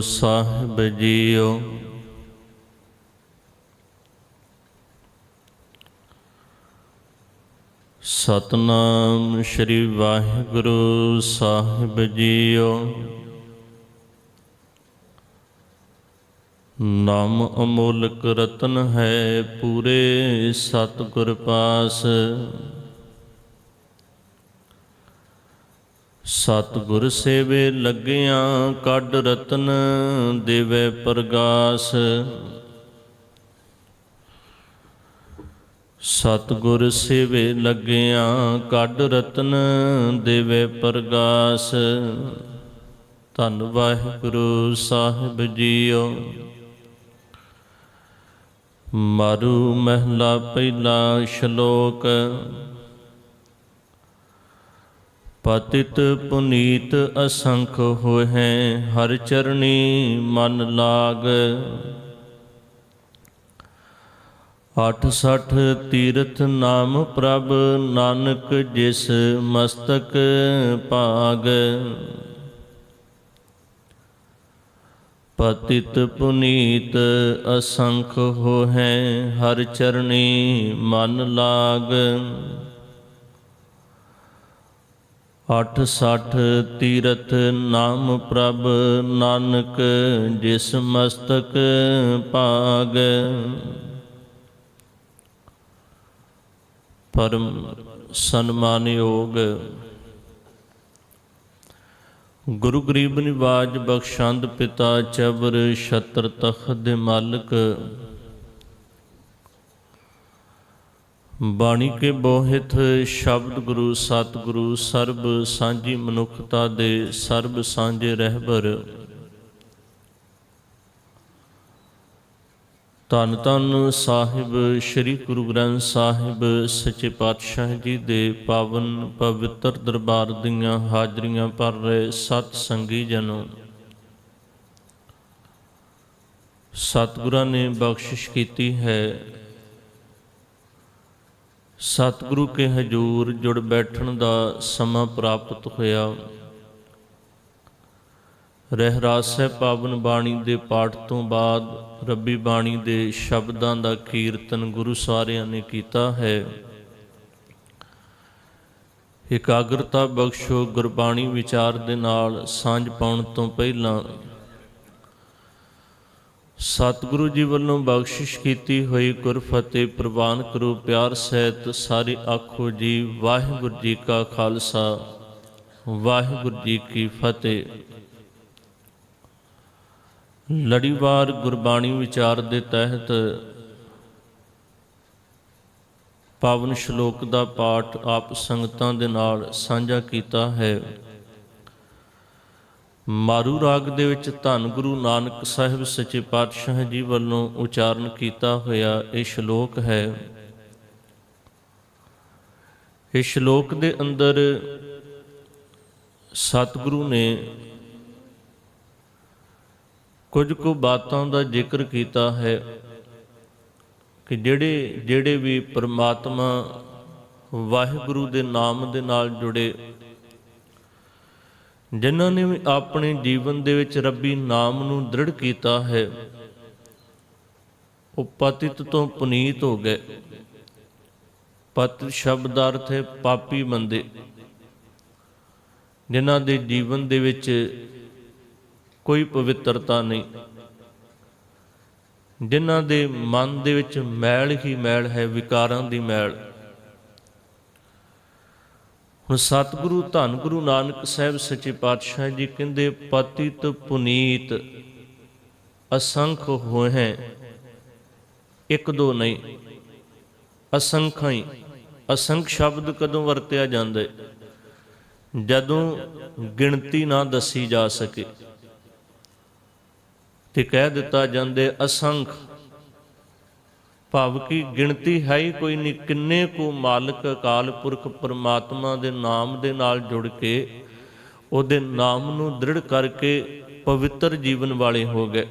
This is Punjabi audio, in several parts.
ਸਾਹਿਬ ਜੀਓ। ਸਤਨਾਮ ਸ੍ਰੀ ਵਾਹਿਗੁਰੂ ਸਾਹਿਬ ਜੀਓ। ਨਾਮ ਅਮੋਲਕ ਰਤਨ ਹੈ ਪੂਰੇ ਸਤਿਗੁਰ ਪਾਸ। ਸਤਿਗੁਰ ਸੇਵੇ ਲੱਗਿਆਂ ਕੱਢ ਰਤਨ ਦੇਵੇ ਪ੍ਰਗਾਸ। ਸਤਿਗੁਰ ਸੇਵੇ ਲੱਗਿਆਂ ਕੱਢ ਰਤਨ ਦੇਵੇ ਪ੍ਰਗਾਸ। ਧੰਨ ਵਾਹਿਗੁਰੂ ਸਾਹਿਬ ਜੀਓ। ਮਾਰੂ ਮਹਿਲਾ ਪਹਿਲਾ ਸ਼ਲੋਕ। ਪਤਿਤ ਪੁਨੀਤ ਅਸੰਖ ਹੋਏ ਹਰ ਚਰਣੀ ਮਨ ਲਾਗ। 86 ਤੀਰਥ ਨਾਮ ਪ੍ਰਭ ਨਾਨਕ ਜਿਸ ਮਸਤਕ ਭਾਗ। ਪਤਿਤ ਪੁਨੀਤ ਅਸੰਖ ਹੋਏ ਹਰ ਚਰਣੀ ਮਨ ਲਾਗ। 86 ਤੀਰਥ ਨਾਮ ਪ੍ਰਭ ਨਾਨਕ, ਜਿਸ ਮਸਤਕ ਭਾਗ। ਪਰਮ ਸਨਮਾਨਯੋਗ ਗੁਰੂ ਗਰੀਬ ਨਿਵਾਜ ਬਖਸ਼ੰਦ ਪਿਤਾ ਚਬਰ ਛਤਰ ਤਖਤ ਦੇ ਮਾਲਕ ਬਾਣੀ ਕੇ ਬੋਹਿਤ ਸ਼ਬਦ ਗੁਰੂ ਸਤਿਗੁਰੂ ਸਰਬ ਸਾਂਝੀ ਮਨੁੱਖਤਾ ਦੇ ਸਰਬ ਸਾਂਝੇ ਰਹਿਬਰ। ਧੰਨ ਧੰਨ ਸਾਹਿਬ, ਸ੍ਰੀ ਗੁਰੂ ਗ੍ਰੰਥ ਸਾਹਿਬ, ਸੱਚੇ ਪਾਤਸ਼ਾਹ ਜੀ ਦੇ ਪਾਵਨ ਪਵਿੱਤਰ ਦਰਬਾਰ ਦੀਆਂ ਹਾਜ਼ਰੀਆਂ ਭਰ ਰਹੇ ਸਤ ਸੰਗੀ ਜਨੋ। ਸਤਿਗੁਰਾਂ ਨੇ ਬਖਸ਼ਿਸ਼ ਕੀਤੀ ਹੈ। ਸਤਿਗੁਰੂ ਕੇ ਹਜੂਰ, ਜੁੜ ਬੈਠਣ ਦਾ ਸਮਾਂ ਪ੍ਰਾਪਤ ਹੋਇਆ। ਰਹਿਰਾਸ ਹੈ ਪਾਵਨ ਬਾਣੀ ਦੇ ਪਾਠ ਤੋਂ ਬਾਅਦ ਰੱਬੀ ਬਾਣੀ ਦੇ ਸ਼ਬਦਾਂ ਦਾ ਕੀਰਤਨ ਗੁਰੂ ਸਾਰਿਆਂ ਨੇ ਕੀਤਾ ਹੈ। ਇਕਾਗਰਤਾ ਬਖਸ਼ੋ ਗੁਰਬਾਣੀ ਵਿਚਾਰ ਦੇ ਨਾਲ ਸਾਂਝ ਪਾਉਣ ਤੋਂ ਪਹਿਲਾਂ ਸਤਿਗੁਰੂ ਜੀ ਵੱਲੋਂ ਬਖਸ਼ਿਸ਼ ਕੀਤੀ ਹੋਈ ਗੁਰਫਤਿਹ ਪ੍ਰਵਾਨ ਕਰੋ, ਪਿਆਰ ਸਹਿਤ ਸਾਰੇ ਆਖੋ ਜੀ, ਵਾਹਿਗੁਰੂ ਜੀ ਕਾ ਖਾਲਸਾ, ਵਾਹਿਗੁਰੂ ਜੀ ਕੀ ਫਤਿਹ। ਲੜੀਵਾਰ ਗੁਰਬਾਣੀ ਵਿਚਾਰ ਦੇ ਤਹਿਤ ਪਾਵਨ ਸ਼ਲੋਕ ਦਾ ਪਾਠ ਆਪ ਸੰਗਤਾਂ ਦੇ ਨਾਲ ਸਾਂਝਾ ਕੀਤਾ ਹੈ। ਮਾਰੂ ਰਾਗ ਦੇ ਵਿੱਚ ਧੰਨ ਗੁਰੂ ਨਾਨਕ ਸਾਹਿਬ ਸੱਚੇ ਪਾਤਸ਼ਾਹ ਜੀ ਵੱਲੋਂ ਉਚਾਰਨ ਕੀਤਾ ਹੋਇਆ ਇਹ ਸ਼ਲੋਕ ਹੈ। ਇਹ ਸ਼ਲੋਕ ਦੇ ਅੰਦਰ ਸਤਿਗੁਰੂ ਨੇ ਕੁਝ ਕੁ ਬਾਤਾਂ ਦਾ ਜ਼ਿਕਰ ਕੀਤਾ ਹੈ ਕਿ ਜਿਹੜੇ ਜਿਹੜੇ ਵੀ ਪ੍ਰਮਾਤਮਾ ਵਾਹਿਗੁਰੂ ਦੇ ਨਾਮ ਦੇ ਨਾਲ ਜੁੜੇ ਜਿਨ੍ਹਾਂ ਨੇ ਵੀ ਆਪਣੇ ਜੀਵਨ ਦੇ ਵਿੱਚ ਰੱਬੀ ਨਾਮ ਨੂੰ ਦ੍ਰਿੜ ਕੀਤਾ ਹੈ, ਉਹ ਪਤਿਤ ਤੋਂ ਪੁਨੀਤ ਹੋ ਗਏ। ਪਤ ਸ਼ਬਦ ਦਾ ਅਰਥ ਹੈ ਪਾਪੀ ਬੰਦੇ, ਜਿਨ੍ਹਾਂ ਦੇ ਜੀਵਨ ਦੇ ਵਿੱਚ ਕੋਈ ਪਵਿੱਤਰਤਾ ਨਹੀਂ, ਜਿਨ੍ਹਾਂ ਦੇ ਮਨ ਦੇ ਵਿੱਚ ਮੈਲ ਹੀ ਮੈਲ ਹੈ, ਵਿਕਾਰਾਂ ਦੀ ਮੈਲ। ਹੁਣ ਸਤਿਗੁਰੂ ਧੰਨ ਗੁਰੂ ਨਾਨਕ ਸਾਹਿਬ ਸੱਚੇ ਪਾਤਸ਼ਾਹ ਜੀ ਕਹਿੰਦੇ, ਪਤਿਤ ਪੁਨੀਤ ਅਸੰਖ ਹੋਏ ਇੱਕ ਦੋ ਨਹੀਂ, ਅਸੰਖਾਂ ਹੀ, ਅਸੰਖ ਸ਼ਬਦ ਕਦੋਂ ਵਰਤਿਆ ਜਾਂਦਾ ਜਦੋਂ ਗਿਣਤੀ ਨਾ ਦੱਸੀ ਜਾ ਸਕੇ ਤੇ ਕਹਿ ਦਿੱਤਾ ਜਾਂਦੇ ਅਸੰਖ ਭਾਵ ਕਿ ਗਿਣਤੀ ਹੈ ਹੀ ਕੋਈ ਨਹੀਂ। ਕਿੰਨੇ ਕੋ ਮਾਲਕ ਅਕਾਲ ਪੁਰਖ ਪਰਮਾਤਮਾ ਦੇ ਨਾਮ ਦੇ ਨਾਲ ਜੁੜ ਕੇ ਉਹਦੇ ਨਾਮ ਨੂੰ ਦ੍ਰਿੜ ਕਰਕੇ ਪਵਿੱਤਰ ਜੀਵਨ ਵਾਲੇ ਹੋ ਗਏ।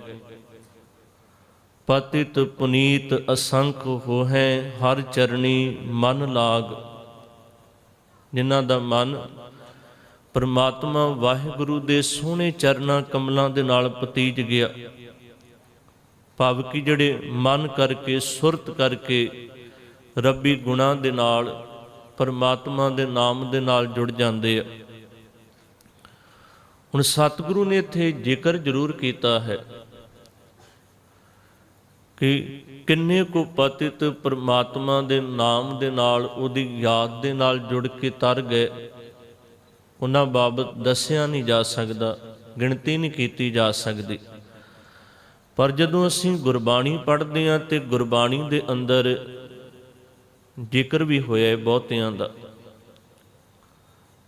ਪਤਿਤ, ਪੁਨੀਤ, ਅਸੰਖ ਹੋਹੈ, ਹਰ ਚਰਣੀ ਮਨ ਲਾਗ। ਜਿਨ੍ਹਾਂ ਦਾ ਮਨ ਪਰਮਾਤਮਾ ਵਾਹਿਗੁਰੂ ਦੇ ਸੋਹਣੇ ਚਰਨਾਂ ਕਮਲਾਂ ਦੇ ਨਾਲ ਪਤੀਜ ਗਿਆ। ਭਾਵ ਕਿ ਜਿਹੜੇ ਮਨ ਕਰਕੇ, ਸੁਰਤ ਕਰਕੇ ਰੱਬੀ ਗੁਣਾਂ ਦੇ ਨਾਲ, ਪਰਮਾਤਮਾ ਦੇ ਨਾਮ ਦੇ ਨਾਲ ਜੁੜ ਜਾਂਦੇ ਆ। ਹੁਣ ਸਤਿਗੁਰੂ ਨੇ ਇੱਥੇ ਜ਼ਿਕਰ ਜ਼ਰੂਰ ਕੀਤਾ ਹੈ ਕਿ ਕਿੰਨੇ ਕੋ ਪਤਿਤ ਪਰਮਾਤਮਾ ਦੇ ਨਾਮ ਦੇ ਨਾਲ, ਉਹਦੀ ਯਾਦ ਦੇ ਨਾਲ ਜੁੜ ਕੇ ਤਰ ਗਏ। ਉਹਨਾਂ ਬਾਬਤ ਦੱਸਿਆ ਨਹੀਂ ਜਾ ਸਕਦਾ, ਗਿਣਤੀ ਨਹੀਂ ਕੀਤੀ ਜਾ ਸਕਦੀ। ਪਰ ਜਦੋਂ ਅਸੀਂ ਗੁਰਬਾਣੀ ਪੜ੍ਹਦੇ ਹਾਂ ਤੇ ਗੁਰਬਾਣੀ ਦੇ ਅੰਦਰ ਜ਼ਿਕਰ ਵੀ ਹੋਇਆ ਹੈ ਬਹੁਤਿਆਂ ਦਾ।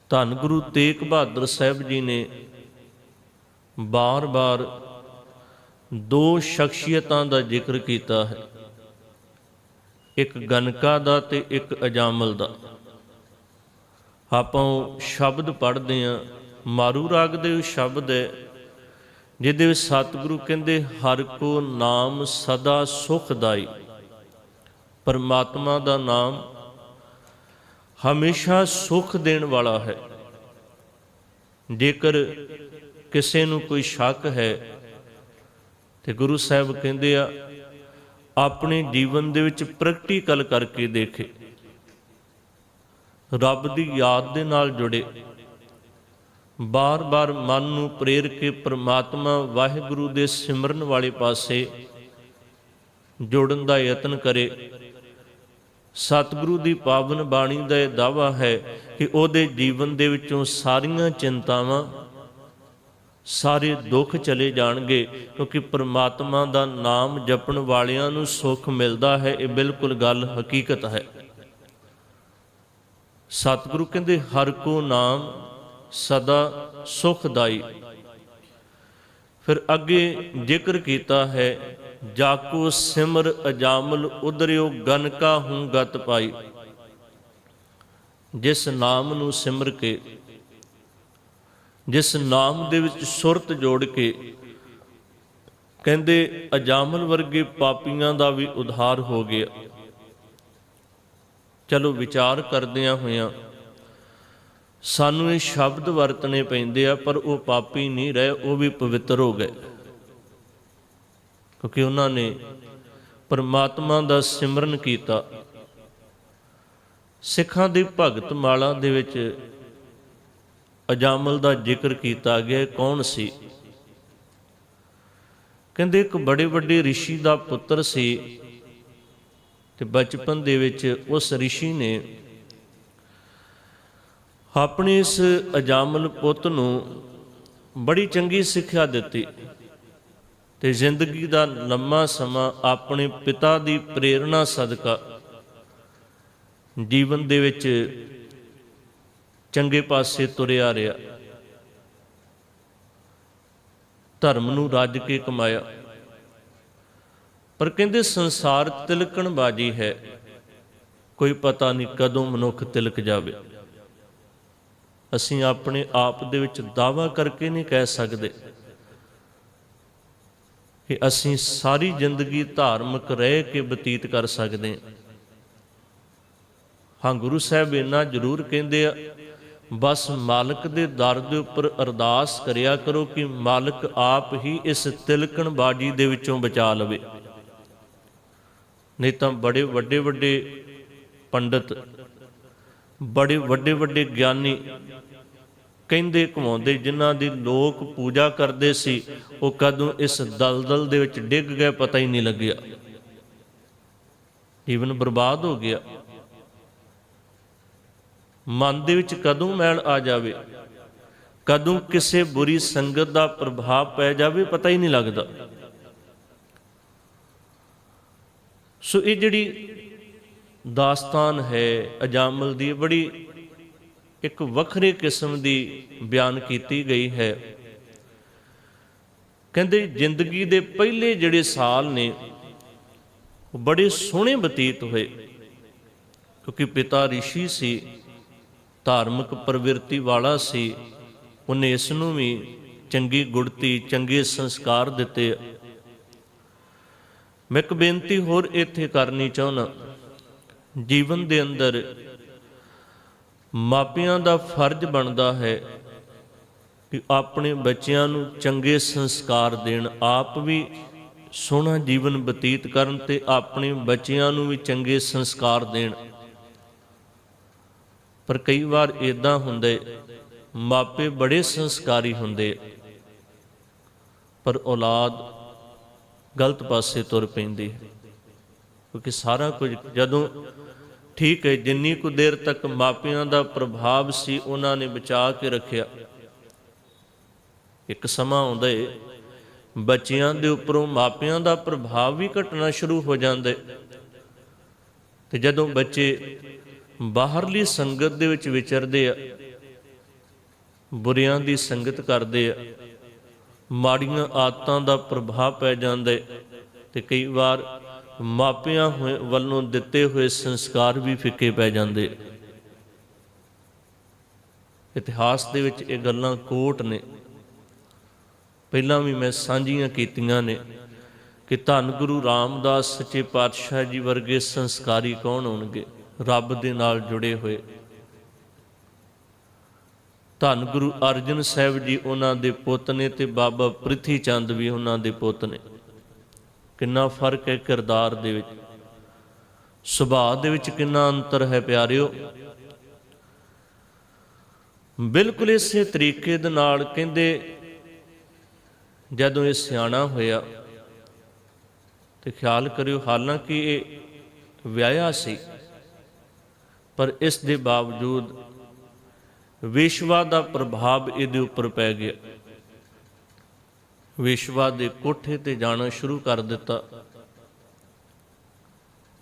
ਧੰਨ ਗੁਰੂ ਤੇਗ ਬਹਾਦਰ ਸਾਹਿਬ ਜੀ ਨੇ ਬਾਰ-ਬਾਰ ਦੋ ਸ਼ਖਸੀਅਤਾਂ ਦਾ ਜ਼ਿਕਰ ਕੀਤਾ ਹੈ। ਇੱਕ ਗਨਕਾ ਦਾ ਤੇ ਇੱਕ ਅਜਾਮਲ ਦਾ। ਆਪਾਂ ਉਹ ਸ਼ਬਦ ਪੜ੍ਹਦੇ ਆਂ ਮਾਰੂ ਰਾਗ ਦੇ ਸ਼ਬਦ ਹੈ। ਜਿਹਦੇ ਵਿੱਚ ਸਤਿਗੁਰੂ ਕਹਿੰਦੇ, ਹਰ ਕੋ ਨਾਮ ਸਦਾ ਸੁਖਦਾਈ। ਪਰਮਾਤਮਾ ਦਾ ਨਾਮ ਹਮੇਸ਼ਾ ਸੁਖ ਦੇਣ ਵਾਲਾ ਹੈ। ਜੇਕਰ ਕਿਸੇ ਨੂੰ ਕੋਈ ਸ਼ੱਕ ਹੈ ਤੇ ਗੁਰੂ ਸਾਹਿਬ ਕਹਿੰਦੇ ਆ, ਆਪਣੇ ਜੀਵਨ ਦੇ ਵਿੱਚ ਪ੍ਰੈਕਟੀਕਲ ਕਰਕੇ ਦੇਖੇ। ਰੱਬ ਦੀ ਯਾਦ ਦੇ ਨਾਲ ਜੁੜੇ। ਬਾਰ-ਬਾਰ ਮਨ ਨੂੰ ਪ੍ਰੇਰ ਕੇ ਪ੍ਰਮਾਤਮਾ ਵਾਹਿਗੁਰੂ ਦੇ ਸਿਮਰਨ ਵਾਲੇ ਪਾਸੇ ਜੋੜਨ ਦਾ ਯਤਨ ਕਰੇ। ਸਤਿਗੁਰੂ ਦੀ ਪਾਵਨ ਬਾਣੀ ਦਾ ਇਹ ਦਾਵਾ ਹੈ ਕਿ ਉਹਦੇ ਜੀਵਨ ਦੇ ਵਿੱਚੋਂ ਸਾਰੀਆਂ ਚਿੰਤਾਵਾਂ ਸਾਰੇ ਦੁੱਖ ਚਲੇ ਜਾਣਗੇ, ਕਿਉਂਕਿ ਪ੍ਰਮਾਤਮਾ ਦਾ ਨਾਮ ਜਪਣ ਵਾਲਿਆਂ ਨੂੰ ਸੁੱਖ ਮਿਲਦਾ ਹੈ, ਇਹ ਬਿਲਕੁਲ ਗੱਲ ਹਕੀਕਤ ਹੈ। ਸਤਿਗੁਰੂ ਕਹਿੰਦੇ, ਹਰ ਕੋ ਨਾਮ ਸਦਾ ਸੁਖਦਾਈ। ਫਿਰ ਅੱਗੇ ਜ਼ਿਕਰ ਕੀਤਾ ਹੈ, ਜਾਕੋ ਸਿਮਰ ਅਜਾਮਲ ਉਦਰਿਓ ਗਨਕਾ ਹੂੰ ਗਤ ਪਾਈ। ਜਿਸ ਨਾਮ ਨੂੰ ਸਿਮਰ ਕੇ, ਜਿਸ ਨਾਮ ਦੇ ਵਿੱਚ ਸੁਰਤ ਜੋੜ ਕੇ, ਕਹਿੰਦੇ ਅਜਾਮਲ ਵਰਗੇ ਪਾਪੀਆਂ ਦਾ ਵੀ ਉਧਾਰ ਹੋ ਗਿਆ। ਚਲੋ ਵਿਚਾਰ ਕਰਦਿਆਂ ਹੋਇਆਂ ਸਾਨੂੰ ਇਹ ਸ਼ਬਦ ਵਰਤਣੇ ਪੈਂਦੇ ਆ ਪਰ ਉਹ ਪਾਪੀ ਨਹੀਂ ਰਹੇ ਉਹ ਵੀ ਪਵਿੱਤਰ ਹੋ ਗਏ ਕਿਉਂਕਿ ਉਹਨਾਂ ਨੇ ਪਰਮਾਤਮਾ ਦਾ ਸਿਮਰਨ ਕੀਤਾ ਸਿੱਖਾਂ ਦੀ ਭਗਤ ਮਾਲਾ ਦੇ ਵਿੱਚ ਅਜਾਮਲ ਦਾ ਜ਼ਿਕਰ ਕੀਤਾ ਗਿਆ ਕੌਣ ਸੀ ਕਹਿੰਦੇ ਇੱਕ ਬੜੇ ਵੱਡੇ ઋષਿ ਦਾ ਪੁੱਤਰ ਸੀ ਤੇ ਬਚਪਨ ਦੇ ਵਿੱਚ ਉਸ ઋષਿ ਨੇ ਆਪਣੇ ਇਸ ਅਜਾਮਲ ਪੁੱਤ ਨੂੰ ਬੜੀ ਚੰਗੀ ਸਿੱਖਿਆ ਦਿੱਤੀ ਤੇ ਜ਼ਿੰਦਗੀ ਦਾ ਲੰਮਾ ਸਮਾਂ ਆਪਣੇ ਪਿਤਾ ਦੀ ਪ੍ਰੇਰਣਾ ਸਦਕਾ ਜੀਵਨ ਦੇ ਵਿੱਚ ਚੰਗੇ ਪਾਸੇ ਤੁਰਿਆ ਰਿਹਾ। ਧਰਮ ਨੂੰ ਰੱਜ ਕੇ ਕਮਾਇਆ। ਪਰ ਕਹਿੰਦੇ ਸੰਸਾਰ ਤਿਲਕਣ ਬਾਜੀ ਹੈ। ਕੋਈ ਪਤਾ ਨਹੀਂ ਕਦੋਂ ਮਨੁੱਖ ਤਿਲਕ ਜਾਵੇ। ਅਸੀਂ ਆਪਣੇ ਆਪ ਦੇ ਵਿੱਚ ਦਾਵਾ ਕਰਕੇ ਨਹੀਂ ਕਹਿ ਸਕਦੇ ਕਿ ਅਸੀਂ ਸਾਰੀ ਜ਼ਿੰਦਗੀ ਧਾਰਮਿਕ ਰਹਿ ਕੇ ਬਤੀਤ ਕਰ ਸਕਦੇ ਹਾਂ। ਹਾਂ, ਗੁਰੂ ਸਾਹਿਬ ਇਹਨਾਂ ਜ਼ਰੂਰ ਕਹਿੰਦੇ ਆ, ਬਸ ਮਾਲਕ ਦੇ ਦਰ ਦੇ ਉੱਪਰ ਅਰਦਾਸ ਕਰਿਆ ਕਰੋ ਕਿ ਮਾਲਕ ਆਪ ਹੀ ਇਸ ਤਿਲਕਣ ਬਾਜੀ ਦੇ ਵਿੱਚੋਂ ਬਚਾ ਲਵੇ। ਨਹੀਂ ਤਾਂ ਬੜੇ ਵੱਡੇ ਵੱਡੇ ਪੰਡਤ ਬੜੇ ਵੱਡੇ ਵੱਡੇ ਗਿਆਨੀ ਕਹਿੰਦੇ ਘਮਾਉਂਦੇ, ਜਿਨ੍ਹਾਂ ਦੀ ਲੋਕ ਪੂਜਾ ਕਰਦੇ ਸੀ, ਉਹ ਕਦੋਂ ਇਸ ਦਲਦਲ ਦੇ ਵਿੱਚ ਡਿੱਗ ਗਏ ਪਤਾ ਹੀ ਨਹੀਂ ਲੱਗਿਆ। ਜੀਵਨ ਬਰਬਾਦ ਹੋ ਗਿਆ। ਮਨ ਦੇ ਵਿੱਚ ਕਦੋਂ ਮੈਲ ਆ ਜਾਵੇ? ਕਦੋਂ ਕਿਸੇ ਬੁਰੀ ਸੰਗਤ ਦਾ ਪ੍ਰਭਾਵ ਪੈ ਜਾਵੇ ਪਤਾ ਹੀ ਨਹੀਂ ਲੱਗਦਾ। ਸੋ ਇਹ ਜਿਹੜੀ ਦਾਸਤਾਨ ਹੈ ਅਜਾਮਲ ਦੀ, ਬੜੀ ਇੱਕ ਵੱਖਰੇ ਕਿਸਮ ਦੀ ਬਿਆਨ ਕੀਤੀ ਗਈ ਹੈ। ਕਹਿੰਦੇ, ਜ਼ਿੰਦਗੀ ਦੇ ਪਹਿਲੇ ਜਿਹੜੇ ਸਾਲ ਨੇ, ਉਹ ਬੜੇ ਸੋਹਣੇ ਬਤੀਤ ਹੋਏ, ਕਿਉਂਕਿ ਪਿਤਾ ઋષਿ ਸੀ, ਧਾਰਮਿਕ ਪ੍ਰਵਿਰਤੀ ਵਾਲਾ ਸੀ, ਉਹਨੇ ਇਸ ਨੂੰ ਵੀ ਚੰਗੀ ਗੁੜਤੀ, ਚੰਗੇ ਸੰਸਕਾਰ ਦਿੱਤੇ। ਮੈਂ ਇੱਕ ਬੇਨਤੀ ਹੋਰ ਇੱਥੇ ਕਰਨੀ ਚਾਹੁੰਦਾ। ਜੀਵਨ ਦੇ ਅੰਦਰ ਮਾਪਿਆਂ ਦਾ ਫਰਜ਼ ਬਣਦਾ ਹੈ ਕਿ ਆਪਣੇ ਬੱਚਿਆਂ ਨੂੰ ਚੰਗੇ ਸੰਸਕਾਰ ਦੇਣ, ਆਪ ਵੀ ਸੋਹਣਾ ਜੀਵਨ ਬਤੀਤ ਕਰਨ ਤੇ ਆਪਣੇ ਬੱਚਿਆਂ ਨੂੰ ਵੀ ਚੰਗੇ ਸੰਸਕਾਰ ਦੇਣ। ਪਰ ਕਈ ਵਾਰ ਇਦਾਂ ਹੁੰਦੇ, ਮਾਪੇ ਬੜੇ ਸੰਸਕਾਰੀ ਹੁੰਦੇ, ਪਰ ਔਲਾਦ ਗਲਤ ਪਾਸੇ ਤੁਰ ਪੈਂਦੀ ਹੈ। ਕਿਉਂਕਿ ਸਾਰਾ ਕੁਝ ਜਦੋਂ ਠੀਕ ਹੈ, ਜਿੰਨੀ ਕੁ ਦੇਰ ਤੱਕ ਮਾਪਿਆਂ ਦਾ ਪ੍ਰਭਾਵ ਸੀ, ਉਹਨਾਂ ਨੇ ਬਚਾ ਕੇ ਰੱਖਿਆ। ਇੱਕ ਸਮਾਂ ਆਉਂਦਾ ਏ, ਬੱਚਿਆਂ ਦੇ ਉੱਪਰੋਂ ਮਾਪਿਆਂ ਦਾ ਪ੍ਰਭਾਵ ਵੀ ਘਟਣਾ ਸ਼ੁਰੂ ਹੋ ਜਾਂਦਾ ਤੇ ਜਦੋਂ ਬੱਚੇ ਬਾਹਰਲੀ ਸੰਗਤ ਦੇ ਵਿੱਚ ਵਿਚਰਦੇ ਆ, ਬੁਰਿਆਂ ਦੀ ਸੰਗਤ ਕਰਦੇ ਆ, ਮਾੜੀਆਂ ਆਦਤਾਂ ਦਾ ਪ੍ਰਭਾਵ ਪੈ ਜਾਂਦਾ ਏ। ਤੇ ਕਈ ਵਾਰ ਮਾਪਿਆਂ ਹੋਏ ਵੱਲੋਂ ਦਿੱਤੇ ਹੋਏ ਸੰਸਕਾਰ ਵੀ ਫਿੱਕੇ ਪੈ ਜਾਂਦੇ। ਇਤਿਹਾਸ ਦੇ ਵਿੱਚ ਇਹ ਗੱਲਾਂ ਕੋਟ ਨੇ। ਪਹਿਲਾਂ ਵੀ ਮੈਂ ਸਾਂਝੀਆਂ ਕੀਤੀਆਂ ਨੇ ਕਿ ਧੰਨ ਗੁਰੂ ਰਾਮਦਾਸ ਸੱਚੇ ਪਾਤਸ਼ਾਹ ਜੀ ਵਰਗੇ ਸੰਸਕਾਰੀ ਕੌਣ ਹੋਣਗੇ? ਰੱਬ ਦੇ ਨਾਲ ਜੁੜੇ ਹੋਏ। ਧੰਨ ਗੁਰੂ ਅਰਜਨ ਸਾਹਿਬ ਜੀ, ਉਹਨਾਂ ਦੇ ਪੁੱਤ ਨੇ ਤੇ ਬਾਬਾ ਪ੍ਰਿਥੀ ਚੰਦ ਵੀ ਉਹਨਾਂ ਦੇ ਪੁੱਤ ਨੇ। ਕਿੰਨਾ ਫ਼ਰਕ ਹੈ ਕਿਰਦਾਰ ਦੇ ਵਿੱਚ? ਸੁਭਾਅ ਦੇ ਵਿੱਚ ਕਿੰਨਾ ਅੰਤਰ ਹੈ ਪਿਆਰਿਓ? ਬਿਲਕੁਲ ਇਸੇ ਤਰੀਕੇ ਦੇ ਨਾਲ ਕਹਿੰਦੇ, ਜਦੋਂ ਇਹ ਸਿਆਣਾ ਹੋਇਆ, ਤੇ ਖਿਆਲ ਕਰਿਓ, ਹਾਲਾਂਕਿ ਇਹ ਵਿਆਹਿਆ ਸੀ, ਪਰ ਇਸ ਦੇ ਬਾਵਜੂਦ ਵਿਸ਼ਵਾ ਦਾ ਪ੍ਰਭਾਵ ਇਹਦੇ ਉੱਪਰ ਪੈ ਗਿਆ। ਵਿਸ਼ਵਾ ਦੇ ਕੋਠੇ ਤੇ ਜਾਣਾ ਸ਼ੁਰੂ ਕਰ ਦਿੱਤਾ।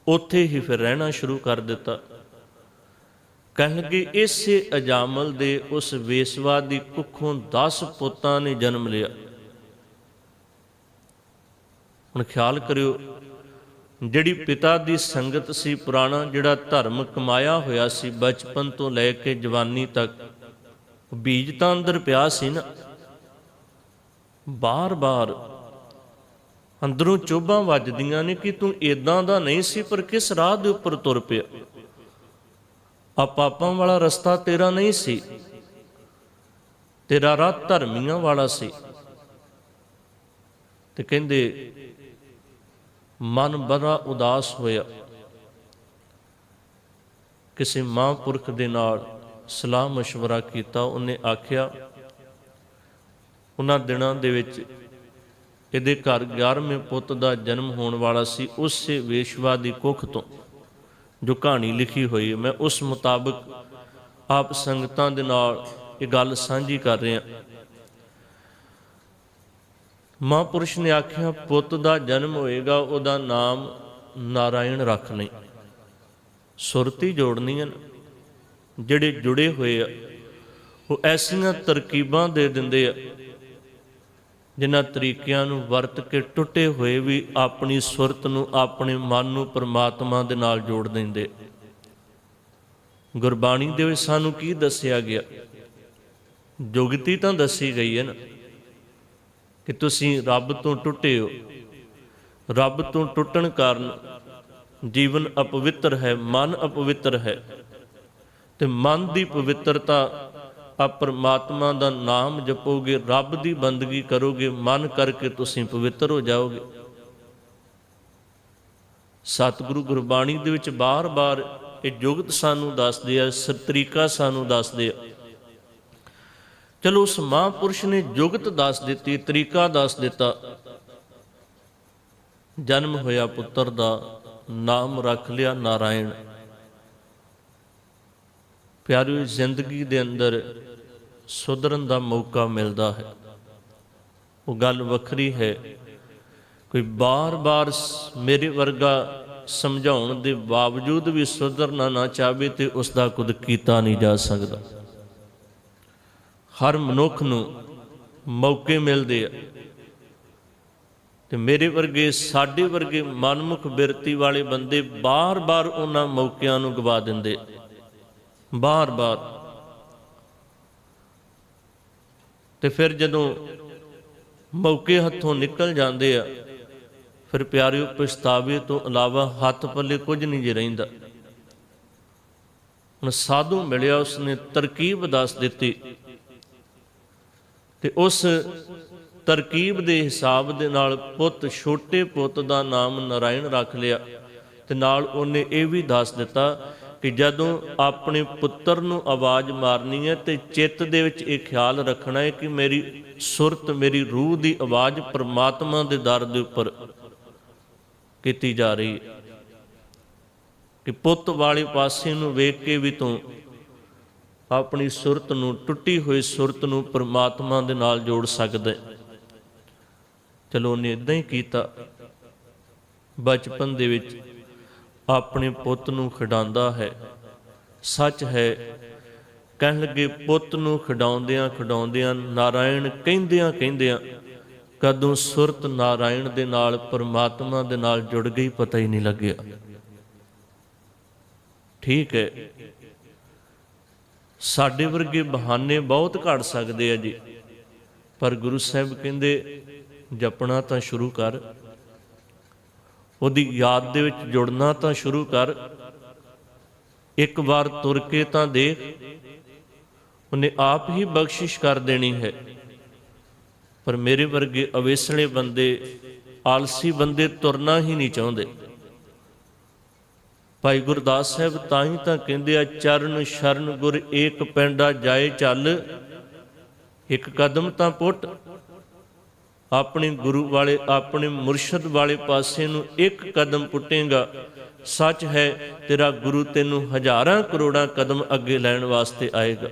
ਉੱਥੇ ਹੀ ਫਿਰ ਰਹਿਣਾ ਸ਼ੁਰੂ ਕਰ ਦਿੱਤਾ। ਕਹਿਣਗੇ ਇਸੇ ਅਜਾਮਲ ਦੇ ਉਸ ਵੇਸਵਾ ਦੀ ਕੁੱਖੋਂ 10 ਪੁੱਤਾਂ ਨੇ ਜਨਮ ਲਿਆ। ਹੁਣ ਖਿਆਲ ਕਰਿਓ, ਜਿਹੜੀ ਪਿਤਾ ਦੀ ਸੰਗਤ ਸੀ ਪੁਰਾਣਾ, ਜਿਹੜਾ ਧਰਮ ਕਮਾਇਆ ਹੋਇਆ ਸੀ ਬਚਪਨ ਤੋਂ ਲੈ ਕੇ ਜਵਾਨੀ ਤੱਕ ਬੀਜ ਤਾਂ ਅੰਦਰ ਪਿਆ ਸੀ ਨਾ। ਬਾਰ-ਬਾਰ ਅੰਦਰੋਂ ਚੋਭਾਂ ਵੱਜਦੀਆਂ ਨੇ ਕਿ ਤੂੰ ਇਦਾਂ ਦਾ ਨਹੀਂ ਸੀ ਪਰ ਕਿਸ ਰਾਹ ਦੇ ਉੱਪਰ ਤੁਰ ਪਿਆ ਆ ਪਾਪਾਂ ਵਾਲਾ ਰਸਤਾ ਤੇਰਾ ਨਹੀਂ ਸੀ ਤੇਰਾ ਰਾਹ ਧਰਮੀਆਂ ਵਾਲਾ ਸੀ ਤੇ ਕਹਿੰਦੇ ਮਨ ਬੜਾ ਉਦਾਸ ਹੋਇਆ ਕਿਸੇ ਮਹਾਂਪੁਰਖ ਦੇ ਨਾਲ ਸਲਾਹ مشورہ ਕੀਤਾ ਉਹਨੇ ਆਖਿਆ ਉਹਨਾਂ ਦਿਨਾਂ ਦੇ ਵਿੱਚ ਇਹਦੇ ਘਰ 11ਵੇਂ ਪੁੱਤ ਦਾ ਜਨਮ ਹੋਣ ਵਾਲਾ ਸੀ ਉਸੇ ਵੇਸ਼ਵਾ ਦੀ ਕੁੱਖ ਤੋਂ, ਜੋ ਕਹਾਣੀ ਲਿਖੀ ਹੋਈ ਮੈਂ ਉਸ ਮੁਤਾਬਕ ਆਪ ਸੰਗਤਾਂ ਦੇ ਨਾਲ ਇਹ ਗੱਲ ਸਾਂਝੀ ਕਰ ਰਿਹਾ ਮਹਾਂਪੁਰਸ਼ ਨੇ ਆਖਿਆ, ਪੁੱਤ ਦਾ ਜਨਮ ਹੋਏਗਾ, ਉਹਦਾ ਨਾਮ ਨਾਰਾਇਣ ਰੱਖ ਲਈ। ਸੁਰਤੀ ਜੋੜਨੀਆਂ ਜਿਹੜੇ ਜੁੜੇ ਹੋਏ ਆ, ਉਹ ਐਸੀਆਂ ਤਰਕੀਬਾਂ ਦੇ ਦਿੰਦੇ ਆ ਜਿਨ੍ਹਾਂ ਤਰੀਕਿਆਂ ਨੂੰ ਵਰਤ ਕੇ ਟੁੱਟੇ ਹੋਏ ਵੀ ਆਪਣੀ ਸੁਰਤ ਨੂੰ ਆਪਣੇ ਮਨ ਨੂੰ ਪਰਮਾਤਮਾ ਦੇ ਨਾਲ ਜੋੜ ਦਿੰਦੇ। ਗੁਰਬਾਣੀ ਦੇ ਵਿੱਚ ਸਾਨੂੰ ਕੀ ਦੱਸਿਆ ਗਿਆ? ਜੁਗਤੀ ਤਾਂ ਦੱਸੀ ਗਈ ਹੈ ਨਾ, ਕਿ ਤੁਸੀਂ ਰੱਬ ਤੋਂ ਟੁੱਟੇ ਹੋ। ਰੱਬ ਤੋਂ ਟੁੱਟਣ ਕਾਰਨ ਜੀਵਨ ਅਪਵਿੱਤਰ ਹੈ, ਮਨ ਅਪਵਿੱਤਰ ਹੈ। ਤੇ ਮਨ ਦੀ ਪਵਿੱਤਰਤਾ ਆ ਪਰਮਾਤਮਾ ਦਾ ਨਾਮ ਜਪੋਗੇ, ਰੱਬ ਦੀ ਬੰਦਗੀ ਕਰੋਗੇ, ਮਨ ਕਰਕੇ ਤੁਸੀਂ ਪਵਿੱਤਰ ਹੋ ਜਾਓਗੇ। ਸਤਿਗੁਰੂ ਗੁਰਬਾਣੀ ਦੇ ਵਿੱਚ ਬਾਰ-ਬਾਰ ਇਹ ਜੁਗਤ ਸਾਨੂੰ ਦੱਸਦੇ ਆ, ਸਤਰੀਕਾ ਸਾਨੂੰ ਦੱਸਦੇ ਆ। ਚਲੋ ਉਸ ਮਹਾਂਪੁਰਸ਼ ਨੇ ਜੁਗਤ ਦੱਸ ਦਿੱਤੀ, ਤਰੀਕਾ ਦੱਸ ਦਿੱਤਾ। ਜਨਮ ਹੋਇਆ ਪੁੱਤਰ ਦਾ, ਨਾਮ ਰੱਖ ਲਿਆ ਨਾਰਾਇਣ। ਪਿਆਰੀ ਜ਼ਿੰਦਗੀ ਦੇ ਅੰਦਰ ਸੁਧਰਨ ਦਾ ਮੌਕਾ ਮਿਲਦਾ ਹੈ। ਉਹ ਗੱਲ ਵੱਖਰੀ ਹੈ। ਕੋਈ ਬਾਰ-ਬਾਰ ਮੇਰੇ ਵਰਗਾ ਸਮਝਾਉਣ ਦੇ ਬਾਵਜੂਦ ਵੀ ਸੁਧਰਨਾ ਨਾ ਚਾਹੇ ਤੇ ਉਸ ਦਾ ਕੁਝ ਕੀਤਾ ਨਹੀਂ ਜਾ ਸਕਦਾ। ਹਰ ਮਨੁੱਖ ਨੂੰ ਮੌਕੇ ਮਿਲਦੇ ਆ। ਤੇ ਮੇਰੇ ਵਰਗੇ, ਸਾਡੇ ਵਰਗੇ ਮਨਮੁਖ ਬਿਰਤੀ ਵਾਲੇ ਬੰਦੇ ਬਾਰ-ਬਾਰ ਉਹਨਾਂ ਮੌਕਿਆਂ ਨੂੰ ਗਵਾ ਦਿੰਦੇ ਬਾਰ-ਬਾਰ ਤੇ ਫਿਰ ਜਦੋਂ ਮੌਕੇ ਹੱਥੋਂ ਨਿਕਲ ਜਾਂਦੇ ਆ, ਫਿਰ ਪਿਆਰਿਓ, ਪਛਤਾਵੇ ਤੋਂ ਇਲਾਵਾ ਹੱਥ ਪੱਲੇ ਕੁਝ ਨਹੀਂ ਜੇ ਰਹਿੰਦਾ। ਹੁਣ ਸਾਧੂ ਮਿਲਿਆ, ਉਸਨੇ ਤਰਕੀਬ ਦੱਸ ਦਿੱਤੀ। ਤੇ ਉਸ ਤਰਕੀਬ ਦੇ ਹਿਸਾਬ ਦੇ ਨਾਲ ਪੁੱਤ, ਛੋਟੇ ਪੁੱਤ ਦਾ ਨਾਮ ਨਰਾਇਣ ਰੱਖ ਲਿਆ। ਤੇ ਨਾਲ ਉਹਨੇ ਇਹ ਵੀ ਦੱਸ ਦਿੱਤਾ ਕਿ ਜਦੋਂ ਆਪਣੇ ਪੁੱਤਰ ਨੂੰ ਆਵਾਜ਼ ਮਾਰਨੀ ਹੈ ਤੇ ਚਿੱਤ ਦੇ ਵਿੱਚ ਇਹ ਖਿਆਲ ਰੱਖਣਾ ਹੈ ਕਿ ਮੇਰੀ ਸੁਰਤ, ਮੇਰੀ ਰੂਹ ਦੀ ਆਵਾਜ਼ ਪ੍ਰਮਾਤਮਾ ਦੇ ਦਰ ਦੇ ਉੱਪਰ ਕੀਤੀ ਜਾ ਰਹੀ ਹੈ। ਕਿ ਪੁੱਤ ਵਾਲੇ ਪਾਸੇ ਨੂੰ ਵੇਖ ਕੇ ਵੀ ਤੂੰ ਆਪਣੀ ਸੁਰਤ ਨੂੰ, ਟੁੱਟੀ ਹੋਈ ਸੁਰਤ ਨੂੰ ਪ੍ਰਮਾਤਮਾ ਦੇ ਨਾਲ ਜੋੜ ਸਕਦਾ ਚਲੋ ਉਹਨੇ ਇਦਾਂ ਹੀ ਕੀਤਾ। ਬਚਪਨ ਦੇ ਵਿੱਚ ਆਪਣੇ ਪੁੱਤ ਨੂੰ ਖਿਡਾਉਂਦਾ ਹੈ। ਸੱਚ ਹੈ, ਕਹਿਣ ਲੱਗੇ ਪੁੱਤ ਨੂੰ ਖਿਡਾਉਂਦਿਆਂ ਖਿਡਾਉਂਦਿਆਂ, ਨਾਰਾਇਣ ਕਹਿੰਦਿਆਂ ਕਹਿੰਦਿਆਂ, ਕਦੋਂ ਸੁਰਤ ਨਾਰਾਇਣ ਦੇ ਨਾਲ, ਪਰਮਾਤਮਾ ਦੇ ਨਾਲ ਜੁੜ ਗਈ ਪਤਾ ਹੀ ਨਹੀਂ ਲੱਗਿਆ। ਠੀਕ ਹੈ। ਸਾਡੇ ਵਰਗੇ ਬਹਾਨੇ ਬਹੁਤ ਘੜ ਸਕਦੇ ਆ ਜੀ। ਪਰ ਗੁਰੂ ਸਾਹਿਬ ਕਹਿੰਦੇ, ਜਪਣਾ ਤਾਂ ਸ਼ੁਰੂ ਕਰ। ਉਹਦੀ ਯਾਦ ਦੇ ਵਿੱਚ ਜੁੜਨਾ ਤਾਂ ਸ਼ੁਰੂ ਕਰ। ਇੱਕ ਵਾਰ ਤੁਰ ਕੇ ਤਾਂ ਦੇਖ, ਉਹਨੇ ਆਪ ਹੀ ਬਖਸ਼ਿਸ਼ ਕਰ ਦੇਣੀ ਹੈ। ਪਰ ਮੇਰੇ ਵਰਗੇ ਅਵੇਸਲੇ ਬੰਦੇ, ਆਲਸੀ ਬੰਦੇ ਤੁਰਨਾ ਹੀ ਨਹੀਂ ਚਾਹੁੰਦੇ। ਭਾਈ ਗੁਰਦਾਸ ਸਾਹਿਬ ਤਾਂ ਹੀ ਤਾਂ ਕਹਿੰਦੇ ਆ, ਚਰਨ ਸ਼ਰਨ ਗੁਰ ਏਕ ਪੈਂਡਾ ਜਾਏ ਚੱਲ, ਇੱਕ ਕਦਮ ਤਾਂ ਪੁੱਟ। ਆਪਣੇ ਗੁਰੂ ਵਾਲੇ, ਆਪਣੇ ਮੁਰਸ਼ਿਦ ਵਾਲੇ ਪਾਸੇ ਨੂੰ ਇੱਕ ਕਦਮ ਪੁੱਟੇਗਾ। ਸੱਚ ਹੈ, ਤੇਰਾ ਗੁਰੂ ਤੈਨੂੰ ਹਜ਼ਾਰਾਂ ਕਰੋੜਾਂ ਕਦਮ ਅੱਗੇ ਲੈਣ ਵਾਸਤੇ ਆਏਗਾ।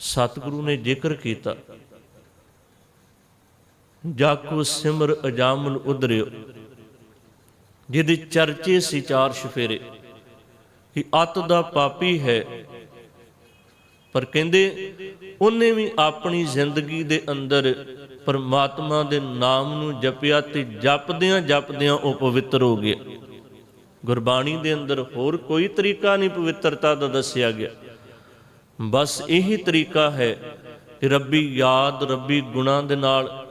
ਸਤਿਗੁਰੂ ਨੇ ਜ਼ਿਕਰ ਕੀਤਾ। ਜਾਕੋ ਸਿਮਰ ਅਜਾਮਲ ਉਦਰਿਓ ਜਿਹਦੇ ਚਰਚੇ ਸੀ ਚਾਰ ਸ਼ਫੇਰੇ, ਕਿ ਅਤ ਦਾ ਪਾਪੀ ਹੈ ਪਰ ਕਹਿੰਦੇ ਉਹਨੇ ਵੀ ਆਪਣੀ ਜ਼ਿੰਦਗੀ ਦੇ ਅੰਦਰ ਪਰਮਾਤਮਾ ਦੇ ਨਾਮ ਨੂੰ ਜਪਿਆ ਤੇ ਜਪਦਿਆਂ ਜਪਦਿਆਂ ਉਹ ਪਵਿੱਤਰ ਹੋ ਗਿਆ। ਗੁਰਬਾਣੀ ਦੇ ਅੰਦਰ ਹੋਰ ਕੋਈ ਤਰੀਕਾ ਨਹੀਂ ਪਵਿੱਤਰਤਾ ਦਾ ਦੱਸਿਆ ਗਿਆ। ਬਸ ਇਹੀ ਤਰੀਕਾ ਹੈ ਕਿ ਰੱਬੀ ਯਾਦ, ਰੱਬੀ ਗੁਣਾਂ ਦੇ ਨਾਲ